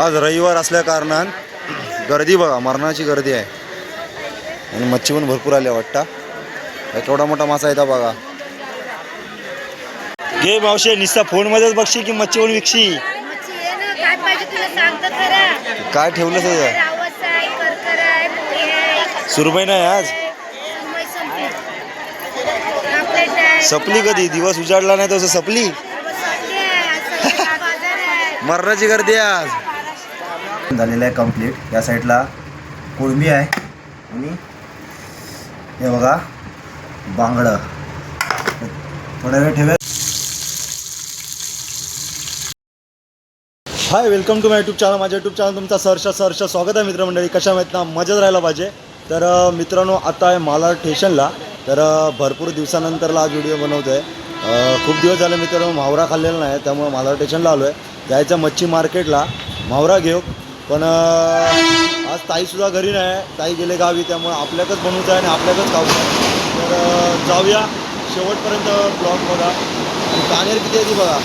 आज रविवार असल्या कारणान गर्दी बघा मरणाची गर्दी आहे. आणि मच्छी पण भरपूर आल्या वाटतं. हा केवढा मोठा मासा येता बघा. घे मावशे निस्ता फोनमध्येच बघशी की मच्छी पण विकशी. मच्छी आहे ना काय पाहिजे तुला सांगतो खरा काय ठेवलं आहे सुरमई नाही आज? संपली. कधी? दिवस उजाडला नाही तसं सपली? मरणाची गर्दी आहे आज. झालेलं आहे कंप्लीट या साईडला कोळंबी आहे. आणि हे बघा बांगडं. थोडा वेळ ठेवूया. Hi welcome to my YouTube channel माझ्या यूट्यूब चॅनल तुमचा सहर्ष सहर्ष स्वागत आहे मित्रमंडळी. कशा माहीत ना? मजेत राहायला पाहिजे. तर मित्रांनो आता आहे मालाड स्टेशनला तर भरपूर दिवसानंतरला आज व्हिडिओ बनवतो आहे खूप दिवस झाले मित्रांनो मावरा खाल्लेला नाही त्यामुळे मालाड स्टेशनला आलो आहे जायचं मच्छी मार्केटला मावरा घेऊ पण आज ताईसुद्धा घरी नाही. ताई गेले गावी त्यामुळे आपल्याकच बनवूचं आहे आणि आपल्याकच आहे. तर जाऊया. शेवटपर्यंत ब्लॉग बघा. आणि कानेर किती आहे ती बघा.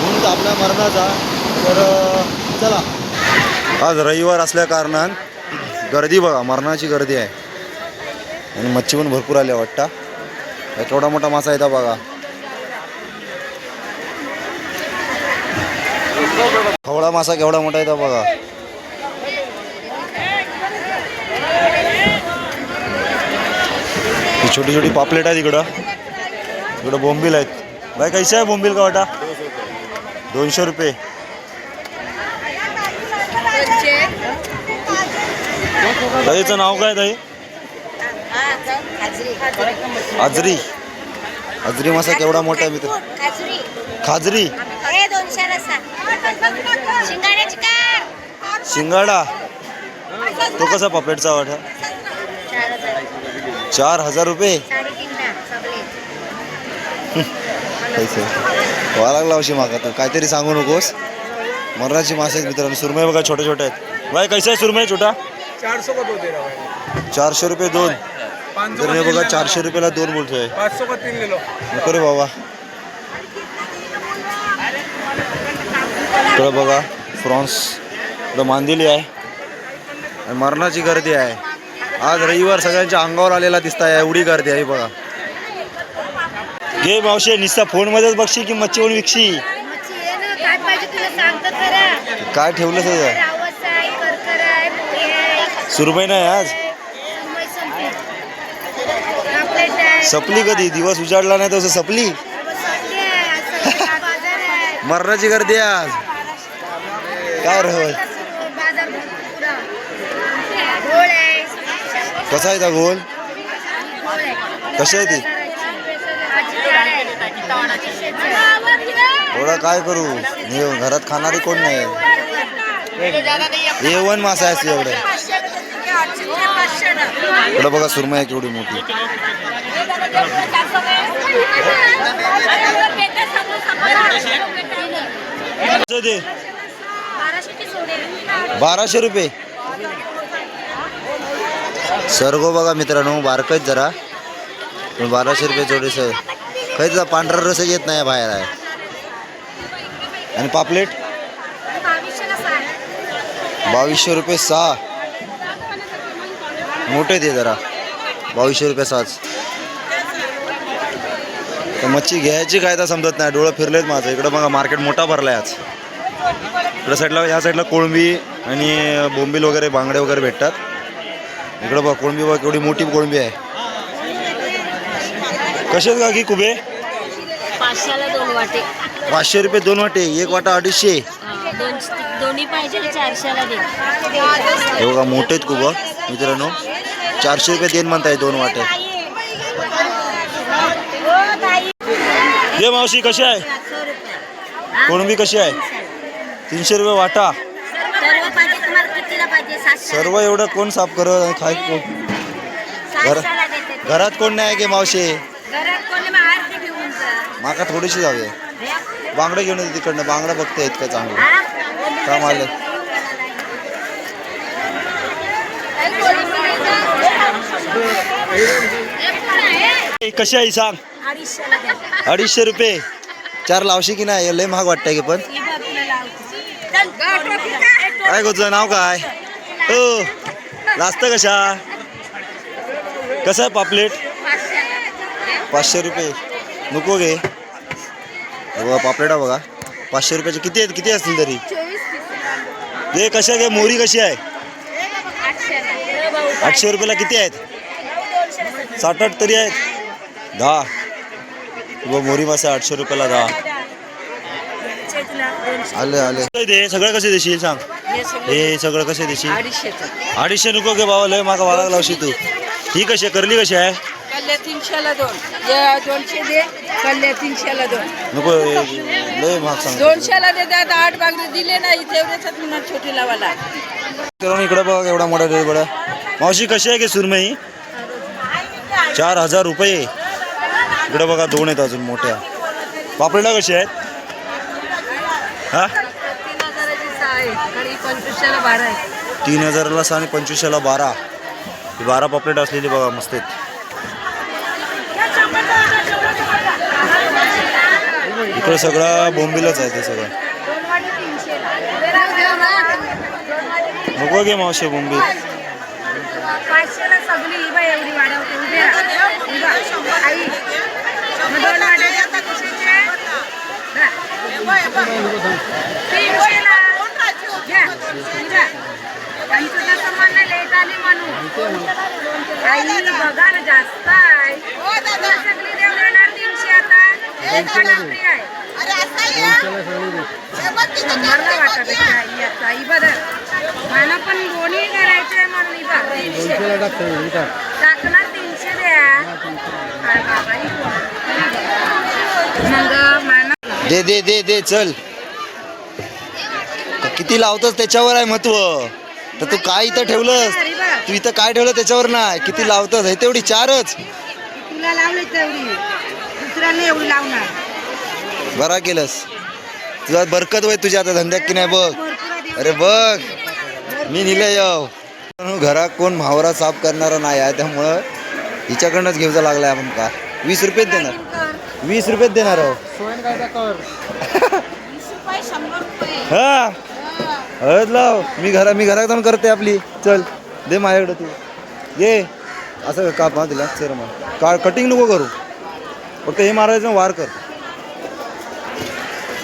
म्हणून तर आपल्या मरणाचा. तर चला. आज रविवार असल्या कारणान गर्दी बघा. मरणाची गर्दी आहे. आणि मच्छी पण भरपूर आल्या वाटता. थोडा मोठा मासा येता बघा. खवळा मासा केवढा मोठा येता बघा. ही छोटी छोटी पापलेट आहेत इकडं. इकडं बोंबील आहेत. बाय कैसे आहे बोंबील का वाटा? दोनशे रुपये. दहीचं नाव काय दही आजरी. आजरी मासा केवढा मोठा आहे मित्र. खाजरी. शिंगाडा. तो कसा पापलेटचा वाटा? चार हजार रुपये? पैसे व्हा लागला अशी मागा तू काहीतरी सांगू नकोस. मरणाची मासे आहेत मित्रांनो. सुरमई बघा छोटे छोटे आहेत. बाय कैसा आहे सुरमई? छोटा? चार सौ का दो दे रहा हूँ चारशे रुपये दोन. पाँच सौ तर का हे तीन बघा चारशे रुपयाला दोन बोलतोय. पाँच सौ का तीन ले लो. नको रे बाबा. इकडं बघा फ्रॉन्स इकडं मांदिली आहे. आणि मरणाची गर्दी आहे. आज रविवार सगळ्यांच्या अंगावर आलेला दिसत आहे एवढी गर्दी आहे बघा. घे मावशे निस्ता फोनमध्येच बघशी की मच्छी पण विकशी. काय पाहिजे तुला सांगतो खरा. काय ठेवलं सगळं सुरमई नाही आज? संपली. कधी? दिवस उजाडला नाही तसं सपली? मरणाची गर्दी आहे आज. काय रे होय? बाजार भरपूर पुरा. घोळ आहे कसा आहे त्या गोल? आहे कशी आहे ती? एवढा काय करू? मी घरात खाणारी कोण नाही. ए वन मासा आहे एवढे. एवढं बघा सुरमई आहे केवढी मोठी. कसं आहे ते बाराशे रुपये. सर्गो बघा मित्रांनो बारकच जरा. पण बाराशे रुपये जोडी सर काहीच पांढरा रस येत नाही बाहेर आहे आणि पापलेट? बावीसशे रुपये सहा. मोठे दे जरा. बावीसशे रुपये सहाच तर मच्छी घ्यायची काय तर समजत नाही. डोळं फिरलेत माझं. इकडं बघा मार्केट मोठा भरलाय आज. इकडं साईडला ह्या साईडला कोळंबी आणि बोंबील वगैरे बांगडे वगैरे भेटतात. इकडं बघा कोळंबी बघा केवढी मोठी कोळंबी आहे. कसे आहेत काकी कुबे? पाचशेला दोन वाटे. पाचशे रुपये दोन वाटे एक वाटा अडीचशे. हा, दोन दोन्ही पाहिजे चारशेला दे. हे बघा मोठे आहेत कुबं मित्रांनो. चारशे रुपये देईन म्हणताय दोन वाटे. दे मावशी कशी आहे? कोळंबी कशी आहे? तीनशे रुपये वाटा सर्व पाहिजे तुम्हाला कितीला पाहिजे सातशे सर्व एवढं कोण साफ करत खाय कोण. घरात कोण नाही की मावशी? माका थोडीशी जाऊया बांगडं घेऊन येते तिकडनं. बांगडं बघते इतकं चांगलं? काम आलं. कशी आहे सांग. अडीचशे रुपये. चार लावशी की नाही? लय महाग वाटतंय की पण. काय गो तुझं नाव काय? हो लाजतं कशा? कसं आहे पापलेट? पाचशे रुपये. नको घे बघा पापलेटा बघा. पाचशे रुपयाचे किती आहेत? किती असतील तरी? हे कशा घे मोरी कशी आहे? आठशे रुपयाला किती आहेत? साठ आठ तरी आहेत. दहा. व मोरी मासा आठशे रुपयाला दहा. आले आले. दे सगळं कसे देशील? सांग. हे सगळं कसे देशील अडीचशे नको घे बाबा लय मागा वाळा लावशी तू. ही कशी आहे? करली कशी आहे? कल्ल्या तीनशेला दोन. या दोनशे दे कल्ल्या तीनशेला दोन. नको हे लय महाग सांग. दोनशेला देतात आठ बागडे दिले नाही तेवढेच पुन्हा छोटी लावाला मित्रांनो इकडं बघ एवढा मोठा रेट बडा मावशी कशी आहे की सुरमई? चार हजार रुपये. इकडं बघा दोन आहेत अजून मोठ्या. पापलेटा कशी आहेत? हा तीन हजाराची सहा आहे आणि पंचवीसशेला बारा आहे तीन हजाराला सहा आणि पंचवीसशेला बारा ही बारा पापलेट असलेली बघा मस्त आहेत इकडं सगळं बोंबीलच आहे ते सगळं नको घे मावशी बोंबील पाचशेला सगळी ही बाई एवढी वाढवते उभे राहा. उभा. आई मग दोन वाट्या द्या कशाचे? द्या. तीनशेला. ना जास्त आहे. सगळी देऊन देणार तीनशे आता. एक वाटा फ्री आहे शंभरला वाटा कशी आई आता आई बदल. मला पण दोन्ही करायचे म्हणून ही बघ, तीनशे. टाकणार तीनशे द्या. काय बाबा ही मग मला दे दे दे दे चल. किती लावतोस त्याच्यावर आहे महत्त्व. तर तू काय इथं ठेवलंस? तू इथं काय ठेवलं त्याच्यावर नाही? किती लावतोस? हे तेवढी चारच. तुला लावली तेवढी. दुसऱ्याने एवढी लावणार. बरा केलंस. तुझा बरकत वय तुझ्या आता धंद्यात की नाही बघ. आहे. अरे बघ. मी निले येऊ घरात कोण म्हावरा साफ करणारा नाही आहे त्यामुळं हिच्याकडनंच घेऊचा लागलाय आपण का? वीस रुपयेच देणार. वीस रुपयेच देणार आहो. हा. हळद लाव. मी घरा मी घरात जाऊन करते आपली. चल दे माझ्याकडे तू. ये. असं काप हा दिला? सर मग. का कटिंग नको करू. फक्त हे मारायचं वार कर.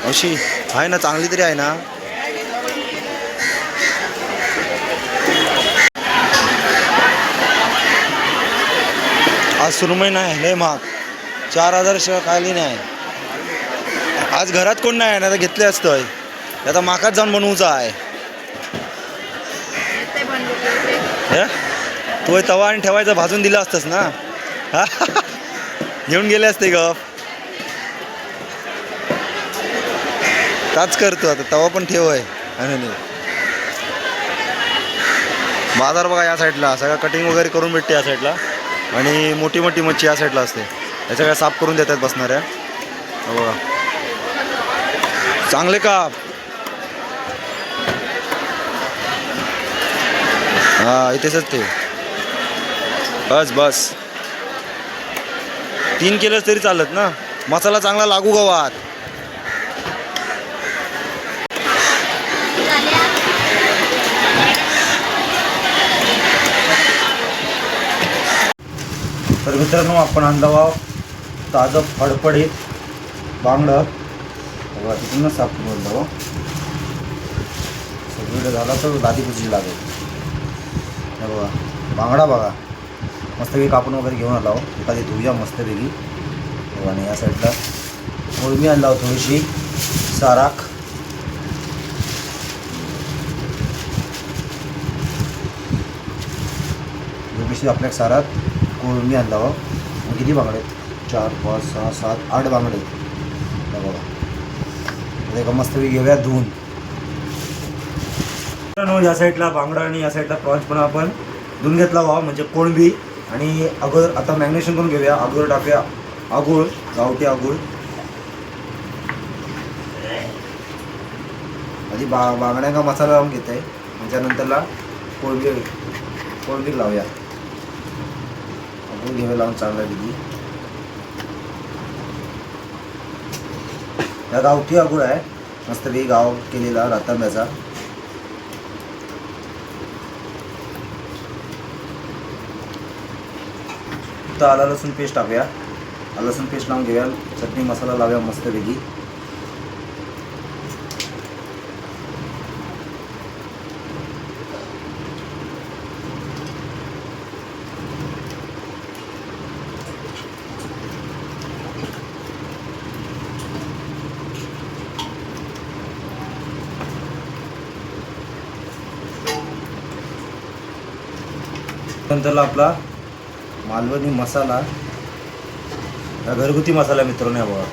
अशी. आहे ना चांगली तरी आहे ना. आज सुरमई नाही लय महाग. चार हजार शिवाय खाली नाही. आज घरात कोण नाही आहे? ना घेतले असतं. हे आता माकाच जाऊन बनवूचा आहे. हे? तू तवा आणि ठेवायचं भाजून दिलं असतंस ना? हा? घेऊन गेले असते गप. ताच करतो आता तवा पण ठेव आहे. आणि बाजार बघा या साईडला सगळं कटिंग वगैरे करून भेटते या साईडला. आणि मोठी मोठी मच्छी या साईडला असते. या सगळ्या साफ करून देतात बसणाऱ्या. बघा. चांगले काप. हा इथेच ते. बस बस. तीन केलंच तरी चालत ना. मसाला चांगला लागू गवात तर मित्रांनो आपण अंदावा ताजं फडफडीत बांगडं. तिथूनच साफ बोललो सगळीकडे झाला तर दादी कुजली लागेल. हे बघा बांगडा बघा. मस्तपैकी कापून वगैरे घेऊन आला हो. एखादी धुया मस्तपैकी. आणि या साईडला कोळमी आणला हो थोडीशी. साराख. थोडीशी आपल्या सारात कोळमी आणला हो. किती बांगडे आहेत? चार पाच सहा सात आठ बांगडे आहेत. बघा. एका मस्तपैकी घेऊया धुवून. मित्रांनो या साईडला बांगडा आणि या साईडला प्रॉन्स पण आपण धुवून घेतला व्हा म्हणजे कोळंबी आणि अगोदर आता मॅग्नेशन करून घेऊया अगोदर टाकूया. आगुळ गावठी आगुळ. आधी बा बांगड्यांका मसाला लावून घेत. आहे त्याच्यानंतरला कोळंबी कोळंबी लावूया. आगुळ घेऊया लावून चांगला दिली या गावठी आगुळ आहे. मस्तपैकी गाव केलेला रातांब्याचा. फक्त आला लसूण पेस्ट टाकूया. लसूण पेस्ट लावून घेऊया. चटणी मसाला लावूया मस्तपैकी. नंतरला आपला मालवणी मसाला हा घरगुती मसाला मित्रांनो बघा.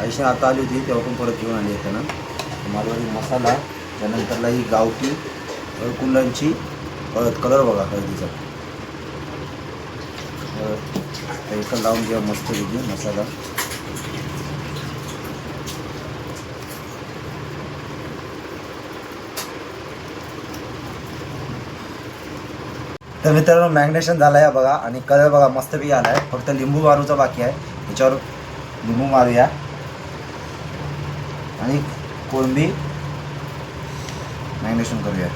आयुष्य आता आली होती तेव्हा पण परत घेऊन आली आहे ना. मालवणी मसाला त्यानंतरला ही गावठी कुंडांची हळद कलर बघा हळदीचा. हळद लावून घ्या मस्त मसाला. तर मित्रांनो मॅग्नेशन झालं आहे बघा आणि कलर बघा मस्तपैकी आला आहे फक्त लिंबू मारूचा बाकी आहे. त्याच्यावर लिंबू मारूया. आणि कोळंबी मॅग्नेशन करूया.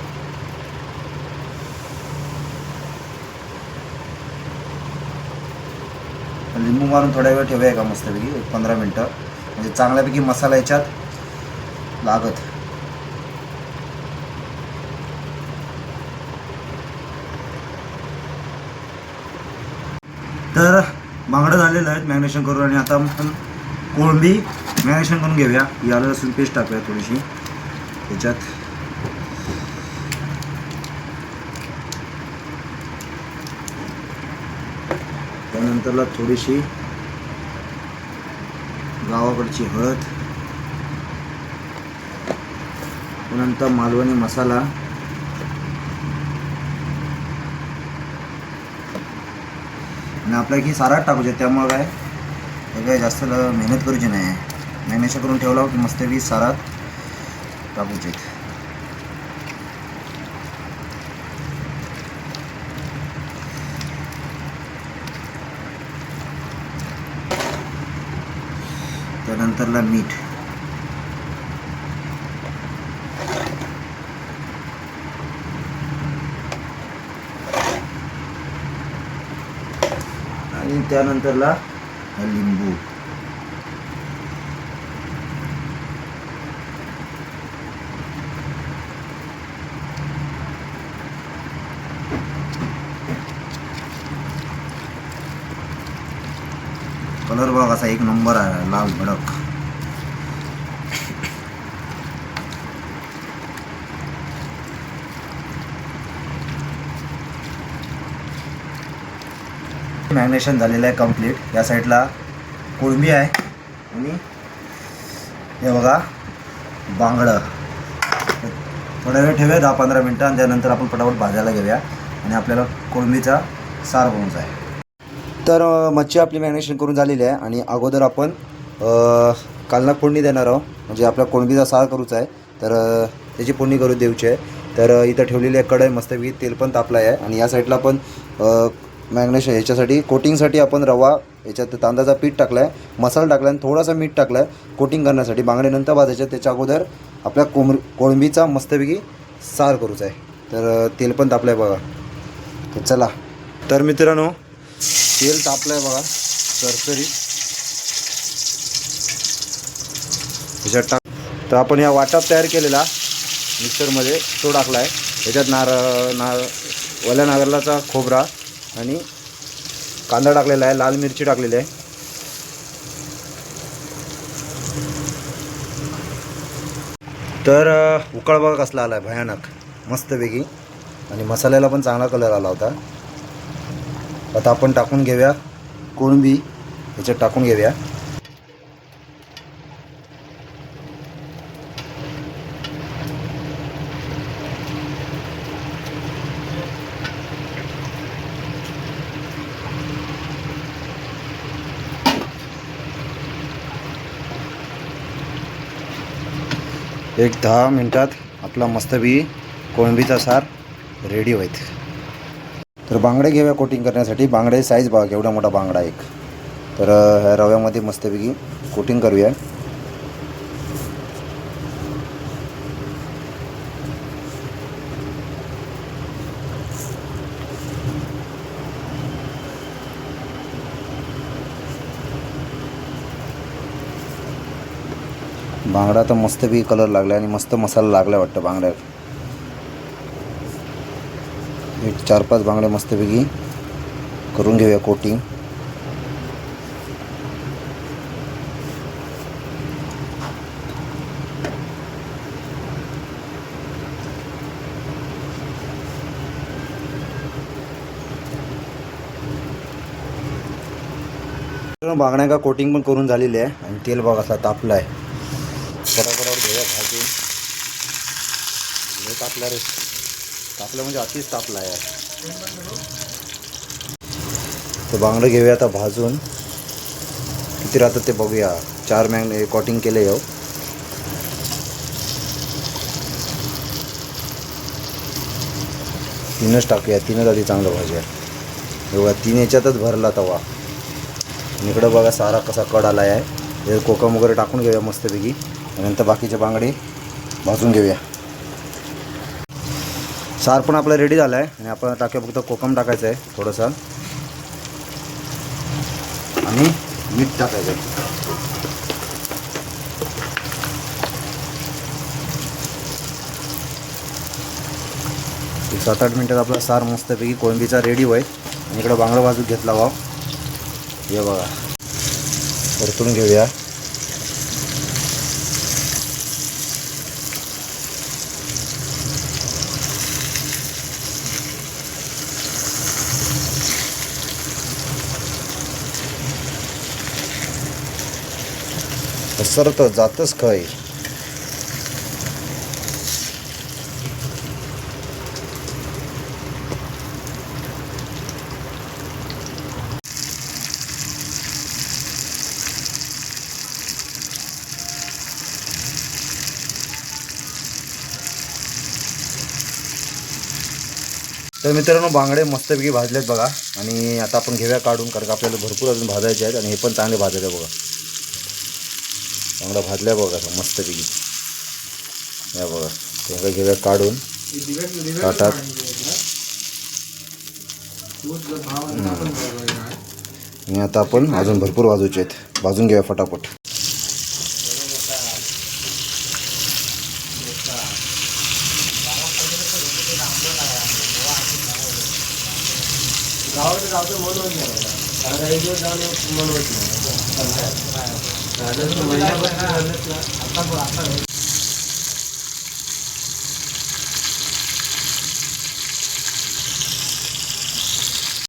लिंबू मारून थोड्या वेळ ठेवूया का मस्तपैकी एक पंधरा मिनटं. म्हणजे चांगल्यापैकी मसाला याच्यात लागत. तर बांगडं झालेलं आहेत मॅग्नेशन करून आणि आता आपण कोळंबी मॅग्नेशन करून घेऊया. याला लसूण पेस्ट टाकूया थोडीशी. त्याच्यात. त्यानंतरला थोडीशी गावाकडची हळद. नंतर मालवणी मसाला. आणि आपल्याला की सारात टाकूचे त्यामुळं काय? काय जास्त मेहनत करूची नाही. मॅग्नेशन करून ठेवला की मस्त वीज सारात टाकूचे. त्यानंतरला मीठ आणि त्यानंतरला लिंबू. कलर बघ असा एक नंबर आहे लाल भडक. मॅग्नेशन झालेलं आहे कंप्लीट या साईडला कोळंबी आहे. आणि हे बघा बांगडं. थोडा वेळ ठेवूया दहा पंधरा मिनटं आणि त्यानंतर आपण पटापट भाजायला घेऊया. आणि आपल्याला कोळंबीचा सार बनवायचा आहे तर मच्छी आपली मॅग्नेशन करून झालेली आहे. आणि अगोदर आपण कालना फोडणी देणार आहोत. म्हणजे आपला कोळंबीचा सार करूचा आहे. तर त्याची फोडणी करू देऊची आहे. तर इथं ठेवलेली आहे कढई मस्तपैकी तेल पण तापलं आहे. आणि या साईडला आपण मॅग्नेशन ह्याच्यासाठी कोटिंगसाठी आपण रवा याच्यात तांदळाचा पीठ टाकला आहे मसाला टाकला आणि थोडासा मीठ टाकलं आहे कोटिंग करण्यासाठी. बांगड्यानंतर भाजायच्या त्याच्या अगोदर आपल्या कोंब कोळंबीचा मस्तपैकी सार करूचा आहे. तर तेल पण तापलं आहे बघा. तर चला. तर मित्रांनो तेल तापलं आहे बघा. सरसरी. ह्याच्यात टाक तर आपण या वाटप तयार केलेला मिक्सरमध्ये तो टाकला आहे ह्याच्यात नार नार ओल्या नारळाचा खोबरा आणि कांदा टाकलेला आहे लाल मिरची टाकलेली आहे. तर अ, उकळ बघा कसला आला आहे भयानक मस्तपैकी आणि मसाल्याला पण चांगला कलर आला होता. आता आपण टाकून घेऊया कोळंबी ह्याच्यात टाकून घेऊया. एक दहा मिनटात आपला मस्तबी कोळंबीचा सार रेडी होईल. तर बांगडे घेऊया कोटिंग करण्यासाठी. बांगडे साईज बघा एवढा मोठा बांगडा एक. तर ह्या रव्यामध्ये मस्तपैकी कोटिंग करूया. बांगडा तर मस्तपैकी कलर लागला आणि मस्त मसाला लागला वाटतं बांगड्यात. एक चार पाच बांगड्या मस्तपैकी करून घेऊया कोटिंग बांगड्या का कोटिंग पण करून झालेली आहे आणि तेल बघा असा तापला आहे भाजून लय तापला रे. तापलं म्हणजे अतिच तापला आहे. तर बांगडं घेऊया आता भाजून. किती राहतात ते बघूया. चार मॅग कॉटिंग केले येऊ तीनच टाकूया. तीनच आधी चांगलं भाज्या. एवढा तीन याच्यातच भरला तवा. इकडं बघा सारा कसा कड आला आहे कोकम वगैरे टाकून घेऊया मस्तपैकी. त्यानंतर नंतर बाकीचे बांगडे भाजून घेऊया. सार पण आपला रेडी झाला आहे आणि आपण टाक्या फक्त कोकम टाकायचं आहे थोडंसं. आणि मीठ टाकायचं आहे. सात आठ मिनटात आपला सार मस्तपैकी कोळंबीचा रेडी होईल. आणि इकडं बांगडा भाजून घेतला वाव. हे बघा. परतून घेऊया. सर तर जातच काय तर मित्रांनो बांगडे मस्तपैकी भाजलेत बघा. आणि आता आपण घेऊया काढून कारण का आपल्याला भरपूर अजून भाजायचे आहेत आणि हे पण चांगले भाजायचे बघा. बांगडा भाजल्या बघा मस्तपैकी. या बघा. तेव्हा घेऊया काढून ताटात. आणि आता आपण अजून भरपूर भाजूचे आहेत. भाजून घेऊया फटाफट.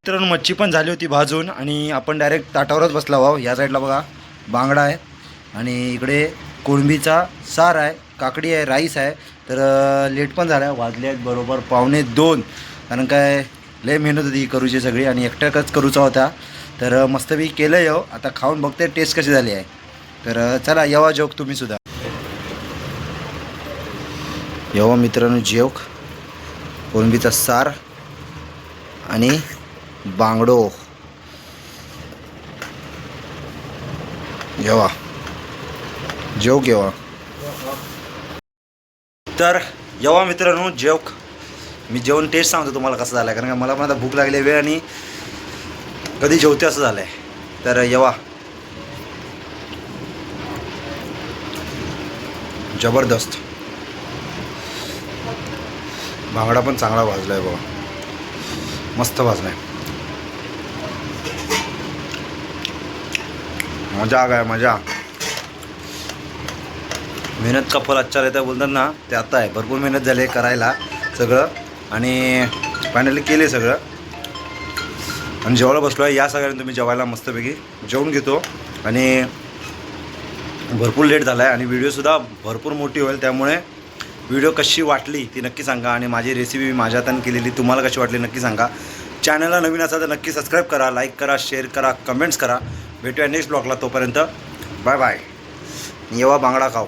मित्रांनो मच्छी पण झाली होती भाजून आणि आपण डायरेक्ट ताटावरच बसला व्हाव या साईडला बघा बांगडा आहे आणि इकडे कोळंबीचा सार आहे काकडी आहे राईस आहे. तर लेट पण झाला वाजले आहेत बरोबर पावणे दोन. कारण काय लय मेहनत होती करूची सगळी आणि एकट्याकच करूचा होता. तर मस्तपैकी केलं येऊ हो. आता खाऊन बघते टेस्ट कशी झाली आहे. तर चला येवा जोक तुम्ही सुद्धा. येवा मित्रांनो जेवक कोळंबीचा सार आणि बांगडो. येवा. जेवक येवा. तर यवा मित्रांनो जेवक मी जेवण टेस्ट सांगतो तुम्हाला कसं झालं आहे कारण का मला पण आता भूक लागली वेळ आणि कधी जेवते असं झालं आहे तर येवा. जबरदस्त. बांगडा पण चांगला भाजला आहे बाबा मस्त भाजला आहे मजा काय मजा. मेहनत का फल अच्छा रहता बोलतात ना ते आता आहे. भरपूर मेहनत झाली आहे करायला सगळं. आणि फायनली केले सगळं. आणि जेवायला बसलो आहे या सगळ्यांनी तुम्ही जेवायला मस्तपैकी जेवून घेतो. आणि भरपूर लेट झाला आहे आणि व्हिडिओसुद्धा भरपूर मोठी होईल. त्यामुळे व्हिडिओ कशी वाटली ती नक्की सांगा आणि माझी रेसिपी माझ्या हाताने केलेली तुम्हाला कशी वाटली नक्की सांगा. चॅनलला नवीन असाल तर नक्की सबस्क्राईब करा लाईक करा शेअर करा कमेंट्स करा. भेटूया नेक्स्ट ब्लॉगला तोपर्यंत. बाय बाय येवा बांगडा खाऊ